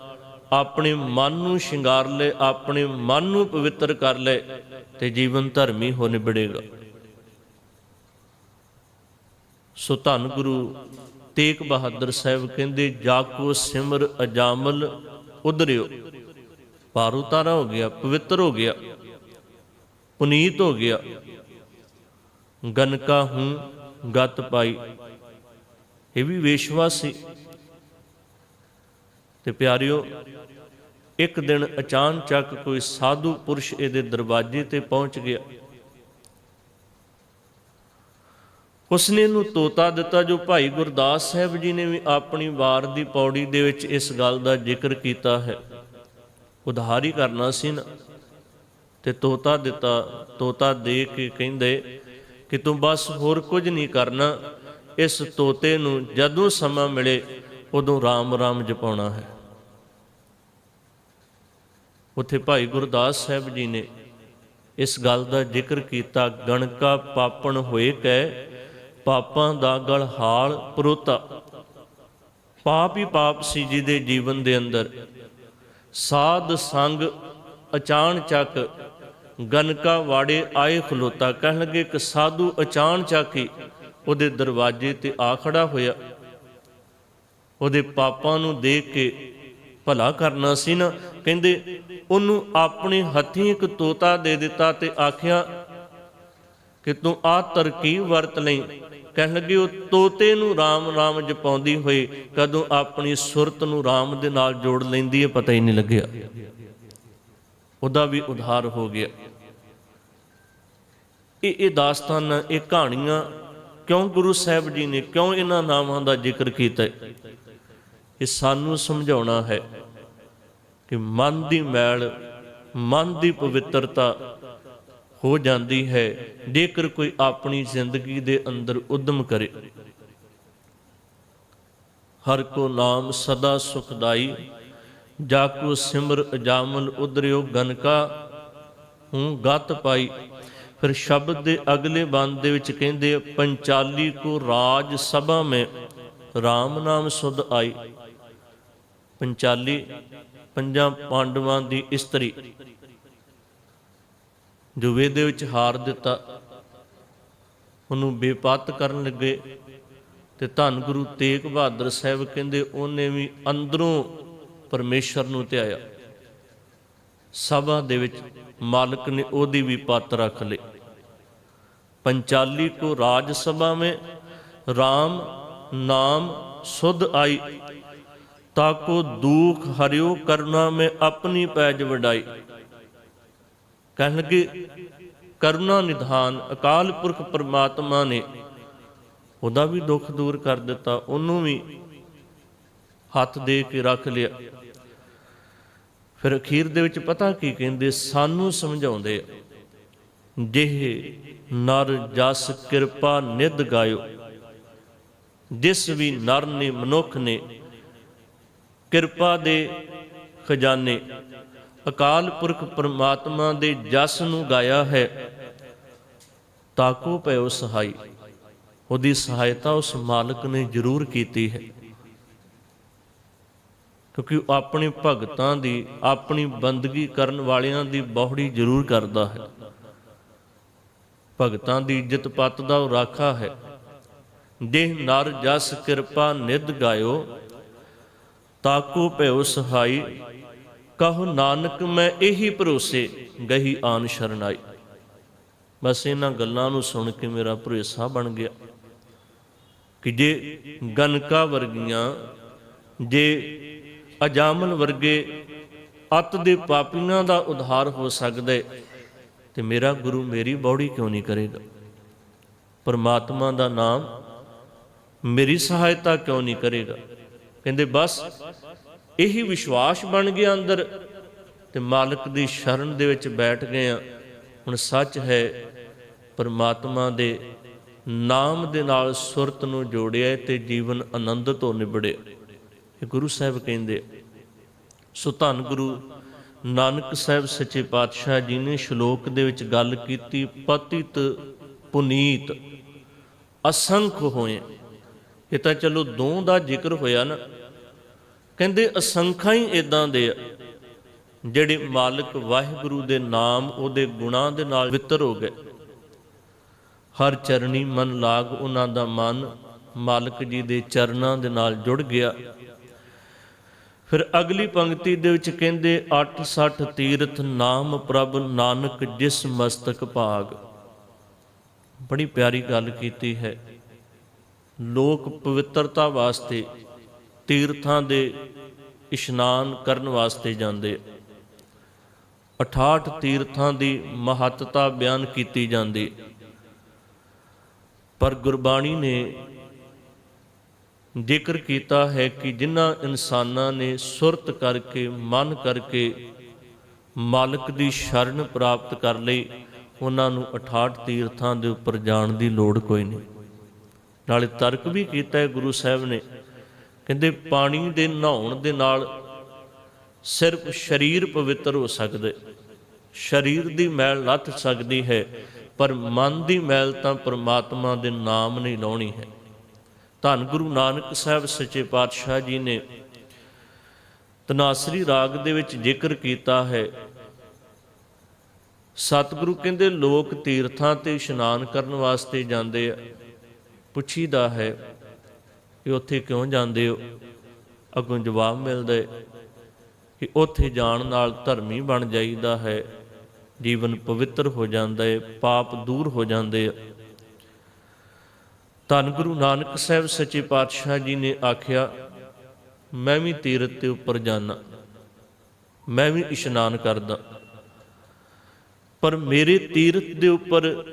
ਆਪਣੇ ਮਨ ਨੂੰ ਸ਼ਿੰਗਾਰ ਲੈ, ਆਪਣੇ ਮਨ ਨੂੰ ਪਵਿੱਤਰ ਕਰ ਲੈ ਤੇ ਜੀਵਨ ਧਰਮੀ ਹੋ ਨਿਬੜੇਗਾ। ਸੋ ਧੰਨ ਗੁਰੂ ਤੇਗ ਬਹਾਦਰ ਸਾਹਿਬ ਕਹਿੰਦੇ, ਜਾਕੋ ਸਿਮਰ ਅਜਾਮਲ ਉਧਰਿਓ। ਪਾਰ ਉਤਾਰਾ ਹੋ ਗਿਆ, ਪਵਿੱਤਰ ਹੋ ਗਿਆ, ਪੁਨੀਤ ਹੋ ਗਿਆ। ਗਨਕਾ ਹੂੰ ਗਤ ਪਾਈ। ਇਹ ਵੀ ਵੇਸ਼ਵਾਸ। ਸੀ ਤੇ ਪਿਆਰਿਓ, ਇੱਕ ਦਿਨ ਅਚਾਨਚੱਕ ਕੋਈ ਸਾਧੂ ਪੁਰਸ਼ ਇਹਦੇ ਦਰਵਾਜ਼ੇ ਤੇ ਪਹੁੰਚ ਗਿਆ। ਉਸਨੇ ਨੂੰ ਤੋਤਾ ਦਿੱਤਾ ਜੋ ਭਾਈ ਗੁਰਦਾਸ ਸਾਹਿਬ ਜੀ ਨੇ ਵੀ ਆਪਣੀ ਵਾਰ ਦੀ ਪੌੜੀ ਦੇ ਵਿੱਚ ਇਸ ਗੱਲ ਦਾ ਜ਼ਿਕਰ ਕੀਤਾ ਹੈ। ਉਧਾਰੀ ਕਰਨਾ ਸੀ ਨਾ। ਤੇ ਤੋਤਾ ਦਿੱਤਾ, ਤੋਤਾ ਦੇ ਕੇ ਕਹਿੰਦੇ ਕਿ ਤੂੰ ਬਸ ਹੋਰ ਕੁਝ ਨਹੀਂ ਕਰਨਾ। ਇਸ ਤੋਤੇ ਨੂੰ ਜਦੋਂ ਸਮਾਂ ਮਿਲੇ, ਉਦੋਂ ਰਾਮ ਰਾਮ ਜਪਾਉਣਾ ਹੈ। ਉੱਥੇ ਭਾਈ ਗੁਰਦਾਸ ਸਾਹਿਬ ਜੀ ਨੇ ਇਸ ਗੱਲ ਦਾ ਜ਼ਿਕਰ ਕੀਤਾ, ਗਣਕਾ ਪਾਪਣ ਹੋਏ ਕੈ ਪਾਪਾਂ ਦਾ ਗਲਹਾਲ ਪਰੋਤਾ। ਪਾਪ ਹੀ ਪਾਪ ਸੀ ਜੀ ਦੇ ਜੀਵਨ ਦੇ ਅੰਦਰ। ਸਾਧ ਸੰਗ ਅਚਾਨ ਚੱਕ ਗਨਕਾ ਵਾੜੇ ਆਏ ਖਲੋਤਾ। ਕਹਿਣ ਲੱਗੇ ਕਿ ਸਾਧੂ ਅਚਾਨਚੱਕ ਹੀ ਉਹਦੇ ਦਰਵਾਜ਼ੇ ਤੇ ਆ ਖੜਾ ਹੋਇਆ। ਉਹਦੇ ਪਾਪਾਂ ਨੂੰ ਦੇਖ ਕੇ ਭਲਾ ਕਰਨਾ ਸੀ ਨਾ? ਕਹਿੰਦੇ, ਉਹਨੂੰ ਆਪਣੇ ਹੱਥੀਂ ਇੱਕ ਤੋਤਾ ਦੇ ਦਿੱਤਾ ਤੇ ਆਖਿਆ ਕਿ ਤੂੰ ਆ ਤਰਕੀਬ ਵਰਤ ਲਈ। ਕਹਿਣ ਲੱਗੇ, ਉਹ ਤੋਤੇ ਨੂੰ RAM RAM ਜਪਾਉਂਦੀ ਹੋਈ ਕਦੋਂ ਆਪਣੀ ਸੁਰਤ ਨੂੰ RAM ਦੇ ਨਾਲ ਜੋੜ ਲੈਂਦੀ ਹੈ, ਪਤਾ ਹੀ ਨਹੀਂ ਲੱਗਿਆ। ਉਹਦਾ ਵੀ ਉਧਾਰ ਹੋ ਗਿਆ। ਇਹ ਇਹ ਦਾਸਤਾਨ, ਇਹ ਕਹਾਣੀਆਂ ਕਿਉਂ ਗੁਰੂ ਸਾਹਿਬ ਜੀ ਨੇ, ਕਿਉਂ ਇਹਨਾਂ ਨਾਮਾਂ ਦਾ ਜ਼ਿਕਰ ਕੀਤਾ? ਇਹ ਸਾਨੂੰ ਸਮਝਾਉਣਾ ਹੈ ਕਿ ਮਨ ਦੀ ਮੈਲ, ਮਨ ਦੀ ਪਵਿੱਤਰਤਾ ਹੋ ਜਾਂਦੀ ਹੈ। ਜੇਕਰ ਕੋਈ ਆਪਣੀ ਜ਼ਿੰਦਗੀ ਦੇ ਅੰਦਰ ਉਦਮ ਕਰੇ। ਹਰ ਕੋ ਨਾਮ ਸਦਾ ਸੁਖਦਾਈ। ਜਾ ਕੋ ਸਿਮਰ ਅਜਾਮਲ ਉਦਰਿਓ ਗਨਕਾ। ਹੂੰ, ਗਤ ਪਾਈ। ਫਿਰ ਸ਼ਬਦ ਦੇ ਅਗਲੇ ਬੰਦ ਦੇ ਵਿੱਚ ਕਹਿੰਦੇ, ਪੰਚਾਲੀ ਕੋ ਰਾਜ ਸਭਾ ਮੇ RAM ਨਾਮ ਸੁਧ ਆਈ। ਪੰਚਾਲੀ, ਪੰਜਾਂ ਪਾਂਡਵਾਂ ਦੀ ਇਸਤਰੀ। ਜੋ ਵੇਦੇ ਵਿੱਚ ਹਾਰ ਦਿੱਤਾ। ਉਹਨੂੰ ਬੇਪਤ ਕਰਨ ਲੱਗੇ ਤੇ ਧੰਨ ਗੁਰੂ ਤੇਗ ਬਹਾਦਰ ਸਾਹਿਬ ਕਹਿੰਦੇ, ਉਹਨੇ ਵੀ ਅੰਦਰੋਂ ਪਰਮੇਸ਼ਰ ਨੂੰ ਧਿਆਇਆ ਸਭਾ ਦੇ ਵਿੱਚ ਮਾਲਕ ਨੇ ਉਹਦੀ ਵੀ ਪਾਤ ਰੱਖ ਲਈ। ਪੰਚਾਲੀ ਕੋ ਰਾਜ ਸਭਾ ਮੇ RAM ਨਾਮ ਸੁਧ ਆਈ। ਤਾਕੋ ਦੁਖ ਹਰਿਓ ਕਰਨਾ ਮੇ ਆਪਣੀ ਪੈਜ ਵਡਾਈ। ਕਹਿਣ ਲੱਗੇ ਕਰੁਣਾ ਨਿਧਾਨ ਅਕਾਲ ਪੁਰਖ ਪ੍ਰਮਾਤਮਾ ਨੇ ਉਹਦਾ ਵੀ ਦੁੱਖ ਦੂਰ ਕਰ ਦਿੱਤਾ, ਉਹਨੂੰ ਵੀ ਹੱਥ ਦੇ ਕੇ ਰੱਖ ਲਿਆ। ਫਿਰ ਅਖੀਰ ਦੇ ਵਿੱਚ ਪਤਾ ਕੀ ਕਹਿੰਦੇ, ਸਾਨੂੰ ਸਮਝਾਉਂਦੇ ਜਿਹ ਨਰ ਜਸ ਕਿਰਪਾ ਨਿਧ ਗਾਇਓ, ਜਿਸ ਵੀ ਨਰ ਨੇ ਮਨੁੱਖ ਨੇ ਕਿਰਪਾ ਦੇ ਖਜ਼ਾਨੇ ਅਕਾਲ ਪੁਰਖ ਪਰਮਾਤਮਾ ਦੇ ਜਸ ਨੂੰ ਗਾਇਆ ਹੈ, ਤਾਕੋ ਪਇਓ ਸਹਾਈ। ਉਹਦੀ ਸਹਾਇਤਾ ਉਸ ਮਾਲਕ ਨੇ ਜ਼ਰੂਰ ਕੀਤੀ ਹੈ। ਕਿਉਂਕਿ ਆਪਣੇ ਭਗਤਾਂ ਦੀ, ਆਪਣੀ ਬੰਦਗੀ ਕਰਨ ਵਾਲਿਆਂ ਦੀ ਬਹੁੜੀ ਜ਼ਰੂਰ ਕਰਦਾ ਹੈ। ਭਗਤਾਂ ਦੀ ਇੱਜ਼ਤ ਪੱਤ ਦਾ ਉਹ ਰਾਖਾ ਹੈ। ਦੇਹ ਨਰ ਜਸ ਕਿਰਪਾ ਨਿਧ ਗਾਇਓ, ਤਾਕੂ ਭਇਓ ਸਹਾਈ। ਕਹੋ ਨਾਨਕ ਮੈਂ ਇਹੀ ਭਰੋਸੇ ਗਹੀ ਆਨ ਸ਼ਰਨ ਆਈ। ਬਸ ਇਹਨਾਂ ਗੱਲਾਂ ਨੂੰ ਸੁਣ ਕੇ ਮੇਰਾ ਭਰੋਸਾ ਬਣ ਗਿਆ ਕਿ ਜੇ ਗਨਕਾ ਵਰਗੀਆਂ, ਜੇ ਅਜਾਮਲ ਵਰਗੇ ਅਤ ਦੇ ਪਾਪੀਆਂ ਦਾ ਉਧਾਰ ਹੋ ਸਕਦਾ ਹੈ, ਤੇ ਮੇਰਾ ਗੁਰੂ ਮੇਰੀ ਬੌੜੀ ਕਿਉਂ ਨਹੀਂ ਕਰੇਗਾ? ਪਰਮਾਤਮਾ ਦਾ ਨਾਮ ਮੇਰੀ ਸਹਾਇਤਾ ਕਿਉਂ ਨਹੀਂ ਕਰੇਗਾ? ਕਹਿੰਦੇ, ਬਸ ਇਹੀ ਵਿਸ਼ਵਾਸ ਬਣ ਗਿਆ ਅੰਦਰ ਤੇ ਮਾਲਕ ਦੀ ਸ਼ਰਨ ਦੇ ਵਿੱਚ ਬੈਠ ਗਏ ਆ। ਹੁਣ ਸੱਚ ਹੈ, ਪਰਮਾਤਮਾ ਦੇ ਨਾਮ ਦੇ ਨਾਲ ਸੁਰਤ ਨੂੰ ਜੋੜਿਆ ਤੇ ਜੀਵਨ ਆਨੰਦ ਤੋਂ ਨਿਬੜਿਆ ਇਹ ਗੁਰੂ ਸਾਹਿਬ ਕਹਿੰਦੇ ਸੋ ਧੰਨ ਗੁਰੂ ਨਾਨਕ ਸਾਹਿਬ ਸੱਚੇ ਪਾਤਸ਼ਾਹ ਜੀ ਨੇ ਸ਼ਲੋਕ ਦੇ ਵਿੱਚ ਗੱਲ ਕੀਤੀ, ਪਤਿਤ ਪੁਨੀਤ ਅਸੰਖ ਹੋਏ। ਇਹ ਤਾਂ ਚਲੋ ਦੋ ਦਾ ਜ਼ਿਕਰ ਹੋਇਆ ਨਾ। ਕਹਿੰਦੇ ਅਸੰਖਾਂ ਹੀ ਇਦਾਂ ਦੇ ਆ। ਜਿਹੜੇ ਮਾਲਕ ਵਾਹਿਗੁਰੂ ਦੇ ਨਾਮ, ਉਹਦੇ ਗੁਣਾਂ ਦੇ ਨਾਲ ਵਿਤਰ ਹੋ ਗਏ। ਹਰ ਚਰਣੀ ਮਨ ਲਾਗ ਉਹਨਾਂ ਦਾ ਮਨ, ਮਾਲਕ ਜੀ ਦੇ ਚਰਨਾਂ ਦੇ ਨਾਲ ਜੁੜ ਗਿਆ। ਫਿਰ ਅਗਲੀ ਪੰਕਤੀ ਦੇ ਵਿੱਚ ਕਹਿੰਦੇ 86 ਤੀਰਥ ਨਾਮ ਪ੍ਰਭ ਨਾਨਕ ਜਿਸ ਮਸਤਕ ਭਾਗ। ਬੜੀ ਪਿਆਰੀ ਗੱਲ ਕੀਤੀ ਹੈ। ਲੋਕ ਪਵਿੱਤਰਤਾ ਵਾਸਤੇ ਤੀਰਥਾਂ ਦੇ ਇਸ਼ਨਾਨ ਕਰਨ ਵਾਸਤੇ ਜਾਂਦੇ। 68 ਤੀਰਥਾਂ ਦੀ ਮਹੱਤਤਾ ਬਿਆਨ ਕੀਤੀ ਜਾਂਦੀ। ਪਰ ਗੁਰਬਾਣੀ ਨੇ ਜ਼ਿਕਰ ਕੀਤਾ ਹੈ ਕਿ ਜਿਨ੍ਹਾਂ ਇਨਸਾਨਾਂ ਨੇ ਸੁਰਤ ਕਰਕੇ, ਮਨ ਕਰਕੇ ਮਾਲਕ ਦੀ ਸ਼ਰਨ ਪ੍ਰਾਪਤ ਕਰ ਲਈ, ਉਹਨਾਂ ਨੂੰ 68 ਤੀਰਥਾਂ ਦੇ ਉੱਪਰ ਜਾਣ ਦੀ ਲੋੜ ਕੋਈ ਨਹੀਂ। ਨਾਲੇ ਤਰਕ ਵੀ ਕੀਤਾ ਹੈ ਗੁਰੂ ਸਾਹਿਬ ਨੇ ਕਹਿੰਦੇ ਪਾਣੀ ਦੇ ਨਹਾਉਣ ਦੇ ਨਾਲ ਸਿਰਫ ਸਰੀਰ ਪਵਿੱਤਰ ਹੋ ਸਕਦਾ। ਸਰੀਰ ਦੀ ਮੈਲ ਲੱਥ ਸਕਦੀ ਹੈ, ਪਰ ਮਨ ਦੀ ਮੈਲ ਤਾਂ ਪ੍ਰਮਾਤਮਾ ਦੇ ਨਾਮ ਨਹੀਂ ਲਾਉਣੀ ਹੈ। ਧੰਨ ਗੁਰੂ ਨਾਨਕ ਸਾਹਿਬ ਸੱਚੇ ਪਾਤਸ਼ਾਹ ਜੀ ਨੇ ਤਨਾਸਰੀ ਰਾਗ ਦੇ ਵਿੱਚ ਜ਼ਿਕਰ ਕੀਤਾ ਹੈ। ਸਤਿਗੁਰੂ ਕਹਿੰਦੇ, ਲੋਕ ਤੀਰਥਾਂ ਤੇ ਇਸ਼ਨਾਨ ਕਰਨ ਵਾਸਤੇ ਜਾਂਦੇ ਆ। ਪੁੱਛੀਦਾ ਹੈ ਕਿ ਉੱਥੇ ਕਿਉਂ ਜਾਂਦੇ ਹੋ? ਅੱਗੋਂ ਜਵਾਬ ਮਿਲਦਾ ਹੈ ਕਿ ਉੱਥੇ ਜਾਣ ਨਾਲ ਧਰਮੀ ਬਣ ਜਾਈਦਾ ਹੈ। ਜੀਵਨ ਪਵਿੱਤਰ ਹੋ ਜਾਂਦਾ ਹੈ, ਪਾਪ ਦੂਰ ਹੋ ਜਾਂਦੇ ਆ। ਧੰਨ ਗੁਰੂ ਨਾਨਕ ਸਾਹਿਬ ਸੱਚੇ ਪਾਤਸ਼ਾਹ ਜੀ ਨੇ ਆਖਿਆ, ਮੈਂ ਵੀ ਤੀਰਥ ਤੇ ਉੱਪਰ ਜਾਣਾ ਮੈਂ ਵੀ ਇਸ਼ਨਾਨ ਕਰਦਾ। ਪਰ ਮੇਰੇ ਤੀਰਥ ਦੇ ਉੱਪਰ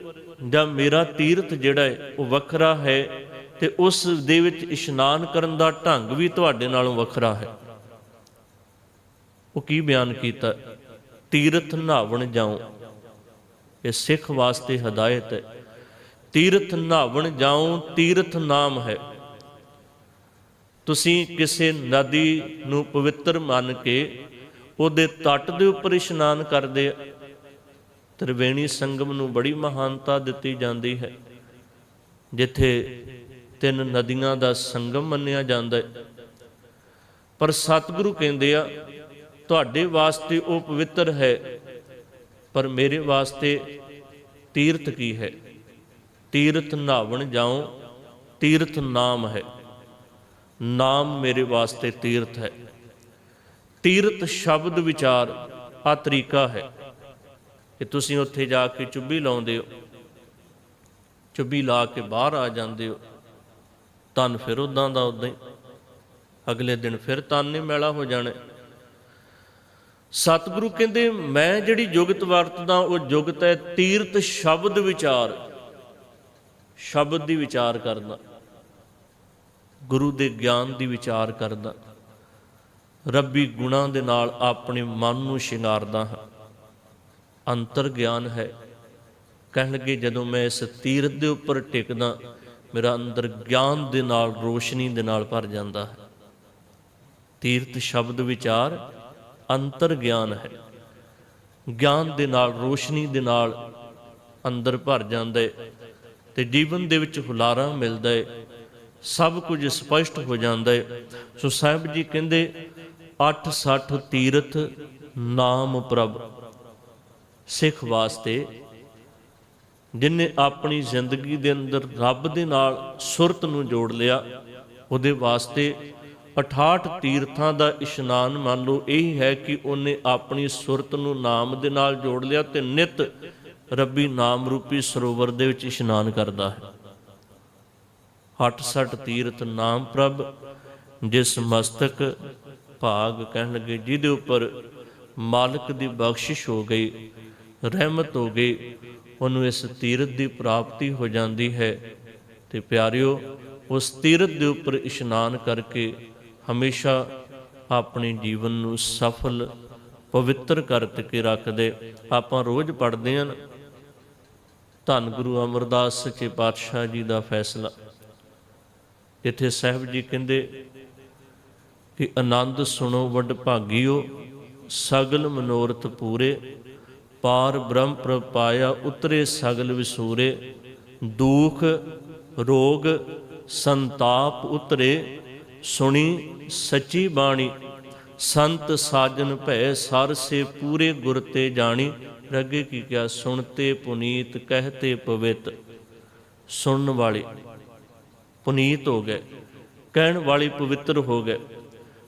ਜਾਂ ਮੇਰਾ ਤੀਰਥ ਜਿਹੜਾ ਹੈ, ਉਹ ਵੱਖਰਾ ਹੈ ਤੇ ਉਸ ਦੇ ਵਿੱਚ ਇਸ਼ਨਾਨ ਕਰਨ ਦਾ ਢੰਗ ਵੀ ਤੁਹਾਡੇ ਨਾਲੋਂ ਵੱਖਰਾ ਹੈ। ਉਹ ਕੀ ਬਿਆਨ ਕੀਤਾ? ਤੀਰਥ ਨਹਾਵਣ ਜਾਉ, ਇਹ ਸਿੱਖ ਵਾਸਤੇ ਹਦਾਇਤ ਹੈ। ਤੀਰਥ ਨਹਾਵਣ ਜਾਉ, ਤੀਰਥ ਨਾਮ ਹੈ। ਤੁਸੀਂ ਕਿਸੇ ਨਦੀ ਨੂੰ ਪਵਿੱਤਰ ਮੰਨ ਕੇ ਉਹਦੇ ਤੱਟ ਦੇ ਉੱਪਰ ਇਸ਼ਨਾਨ ਕਰਦੇ ਆ। ਤ੍ਰਿਵੇਣੀ ਸੰਗਮ ਨੂੰ ਬੜੀ ਮਹਾਨਤਾ ਦਿੱਤੀ ਜਾਂਦੀ ਹੈ, ਜਿੱਥੇ ਤਿੰਨ ਨਦੀਆਂ ਦਾ ਸੰਗਮ ਮੰਨਿਆ ਜਾਂਦਾ ਹੈ। ਪਰ ਸਤਿਗੁਰੂ ਕਹਿੰਦੇ ਆ, ਤੁਹਾਡੇ ਵਾਸਤੇ ਉਹ ਪਵਿੱਤਰ ਹੈ, ਪਰ ਮੇਰੇ ਵਾਸਤੇ ਤੀਰਥ ਕੀ ਹੈ? ਤੀਰਥ ਨਹਾਵਣ ਜਾਉ ਤੀਰਥ ਨਾਮ ਹੈ। ਨਾਮ ਮੇਰੇ ਵਾਸਤੇ ਤੀਰਥ ਹੈ। ਤੀਰਥ ਸ਼ਬਦ ਵਿਚਾਰ ਆ ਤਰੀਕਾ ਹੈ। ਕਿ ਤੁਸੀਂ ਉੱਥੇ ਜਾ ਕੇ ਚੁੱਭੀ ਲਾਉਂਦੇ ਹੋ, ਚੁੱਭੀ ਲਾ ਕੇ ਬਾਹਰ ਆ ਜਾਂਦੇ ਹੋ। ਤਨ ਫਿਰ ਉਦਾਂ ਦਾ ਉਦਾਂ ਹੀ। ਅਗਲੇ ਦਿਨ ਫਿਰ ਤਨ ਨੇ ਮੈਲਾ ਹੋ ਜਾਣਾ। ਸਤਿਗੁਰੂ ਕਹਿੰਦੇ, ਮੈਂ ਜਿਹੜੀ ਜੁਗਤ ਵਰਤਦਾ, ਉਹ ਜੁਗਤ ਹੈ ਤੀਰਥ ਸ਼ਬਦ ਵਿਚਾਰ। ਸ਼ਬਦ ਦੀ ਵਿਚਾਰ ਕਰਦਾ। ਗੁਰੂ ਦੇ ਗਿਆਨ ਦੀ ਵਿਚਾਰ ਕਰਦਾ। ਰੱਬੀ ਗੁਣਾਂ ਦੇ ਨਾਲ ਆਪਣੇ ਮਨ ਨੂੰ ਸ਼ਿੰਗਾਰਦਾ ਹਾਂ। ਅੰਤਰ ਗਿਆਨ ਹੈ। ਕਹਿਣਗੇ, ਜਦੋਂ ਮੈਂ ਇਸ ਤੀਰਥ ਦੇ ਉੱਪਰ ਟਿਕਦਾ ਮੇਰਾ ਅੰਦਰ ਗਿਆਨ ਦੇ ਨਾਲ, ਰੋਸ਼ਨੀ ਦੇ ਨਾਲ ਭਰ ਜਾਂਦਾ ਹੈ। ਤੀਰਥ ਸ਼ਬਦ ਵਿਚਾਰ ਅੰਤਰ ਗਿਆਨ ਹੈ। ਗਿਆਨ ਦੇ ਨਾਲ, ਰੋਸ਼ਨੀ ਦੇ ਨਾਲ ਅੰਦਰ ਭਰ ਜਾਂਦਾ ਹੈ ਤੇ ਜੀਵਨ ਦੇ ਵਿੱਚ ਹੁਲਾਰਾ ਮਿਲਦਾ ਹੈ। ਸਭ ਕੁਝ ਸਪਸ਼ਟ ਹੋ ਜਾਂਦਾ ਹੈ। ਸੋ ਸਾਹਿਬ ਜੀ ਕਹਿੰਦੇ 860 ਤੀਰਥ ਨਾਮ ਪ੍ਰਭ, ਸਿੱਖ ਵਾਸਤੇ ਜਿਨੇ ਆਪਣੀ ਜ਼ਿੰਦਗੀ ਦੇ ਅੰਦਰ ਰੱਬ ਦੇ ਨਾਲ ਸੁਰਤ ਨੂੰ ਜੋੜ ਲਿਆ, ਉਹਦੇ ਵਾਸਤੇ 68 ਤੀਰਥਾਂ ਦਾ ਇਸ਼ਨਾਨ ਮੰਨ ਲਓ, ਇਹ ਹੈ ਕਿ ਉਹਨੇ ਆਪਣੀ ਸੁਰਤ ਨੂੰ ਨਾਮ ਦੇ ਨਾਲ ਜੋੜ ਲਿਆ ਤੇ ਨਿਤ ਰੱਬੀ ਨਾਮ ਰੂਪੀ ਸਰੋਵਰ ਦੇ ਵਿੱਚ ਇਸ਼ਨਾਨ ਕਰਦਾ ਹੈ। 68 ਤੀਰਥ ਨਾਮ ਪ੍ਰਭ, ਜਿਸ ਮਸਤਕ ਭਾਗ ਕਹਿਣ ਲੱਗੇ ਜਿਹਦੇ ਉੱਪਰ ਮਾਲਕ ਦੀ ਬਖਸ਼ਿਸ਼ ਹੋ ਗਈ, ਰਹਿਮਤ ਹੋ ਗਈ ਉਹਨੂੰ ਇਸ ਤੀਰਥ ਦੀ ਪ੍ਰਾਪਤੀ ਹੋ ਜਾਂਦੀ ਹੈ। ਤੇ ਪਿਆਰਿਓ, ਉਸ ਤੀਰਥ ਦੇ ਉੱਪਰ ਇਸ਼ਨਾਨ ਕਰਕੇ ਹਮੇਸ਼ਾ ਆਪਣੇ ਜੀਵਨ ਨੂੰ ਸਫਲ, ਪਵਿੱਤਰ ਕਰਕੇ ਕੇ ਰੱਖਦੇ। ਆਪਾਂ ਰੋਜ਼ ਪੜ੍ਹਦੇ ਹਾਂ। ਧੰਨ ਗੁਰੂ ਅਮਰਦਾਸ ਸੱਚੇ ਪਾਤਸ਼ਾਹ ਜੀ ਦਾ ਫੈਸਲਾ। ਇੱਥੇ ਸਾਹਿਬ ਜੀ ਕਹਿੰਦੇ ਕਿ ਆਨੰਦ ਸੁਣੋ ਵੱਡ ਭਾਗਿਓ, ਸਗਲ ਮਨੋਰਥ ਪੂਰੇ। ਪਾਰ ਬ੍ਰਹਮ ਪ੍ਰਪਾਇਆ ਉਤਰੇ ਸਗਲ ਵਿਸੂਰੇ। ਦੁਖ, ਰੋਗ, ਸੰਤਾਪ ਉਤਰੇ, ਸੁਣੀ ਸੱਚੀ ਬਾਣੀ। ਸੰਤ ਸਾਜਨ ਭੈ ਸਰ ਸੇ ਪੂਰੇ ਗੁਰ ਤੇ ਜਾਣੀ। ਰੱਗੇ ਕੀ ਕਿਆ ਸੁਣਤੇ ਪੁਨੀਤ, ਕਹਤੇ ਪਵਿੱਤ। ਸੁਣਨ ਵਾਲੇ, ਪੁਨੀਤ ਹੋ ਗਏ। ਕਹਿਣ ਵਾਲੇ ਪਵਿੱਤਰ ਹੋ ਗਏ।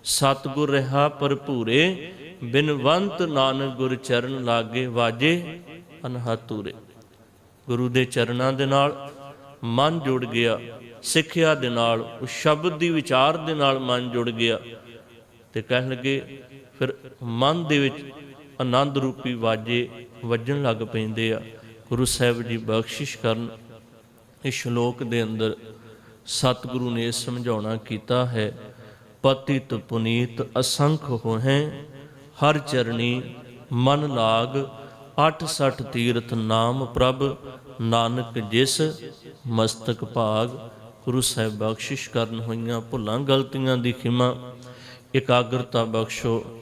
ਸਤਗੁਰ ਰਹਾ ਭਰਪੂਰੇ ਬਿਨਵੰਤ ਨਾਨਕ ਗੁਰ ਚਰਨ ਲਾਗੇ ਵਾਜੇ ਅਨਹਤੂਰੇ ਗੁਰੂ ਦੇ ਚਰਨਾਂ ਦੇ ਨਾਲ ਮਨ ਜੁੜ ਗਿਆ, ਸਿੱਖਿਆ ਦੇ ਨਾਲ ਉਹ ਸ਼ਬਦ ਦੀ ਵਿਚਾਰ ਦੇ ਨਾਲ ਮਨ ਜੁੜ ਗਿਆ ਤੇ ਕਹਿਣ ਲੱਗੇ, ਫਿਰ ਮਨ ਦੇ ਵਿੱਚ ਆਨੰਦ ਰੂਪੀ ਵਾਜੇ ਵੱਜਣ ਲੱਗ ਪੈਂਦੇ ਆ। ਗੁਰੂ ਸਾਹਿਬ ਜੀ ਬਖਸ਼ਿਸ਼ ਕਰਨ ਇਸ ਸ਼ਲੋਕ ਦੇ ਅੰਦਰ ਸਤਿਗੁਰੂ ਨੇ ਸਮਝਾਉਣਾ ਕੀਤਾ ਹੈ, ਪਤਿਤ ਪੁਨੀਤ ਅਸੰਖ ਹੋਹੈ ਹਰ ਚਰਣੀ ਮਨ ਲਾਗ 860 ਤੀਰਥ ਨਾਮ ਪ੍ਰਭ, ਨਾਨਕ ਜਿਸ ਮਸਤਕ ਭਾਗ, ਗੁਰੂ ਸਾਹਿਬ ਬਖਸ਼ਿਸ਼ ਕਰਨ ਹੋਈਆਂ ਭੁੱਲਾਂ, ਗਲਤੀਆਂ ਦੀ ਖਿਮਾ, ਇਕਾਗਰਤਾ ਬਖਸ਼ੋ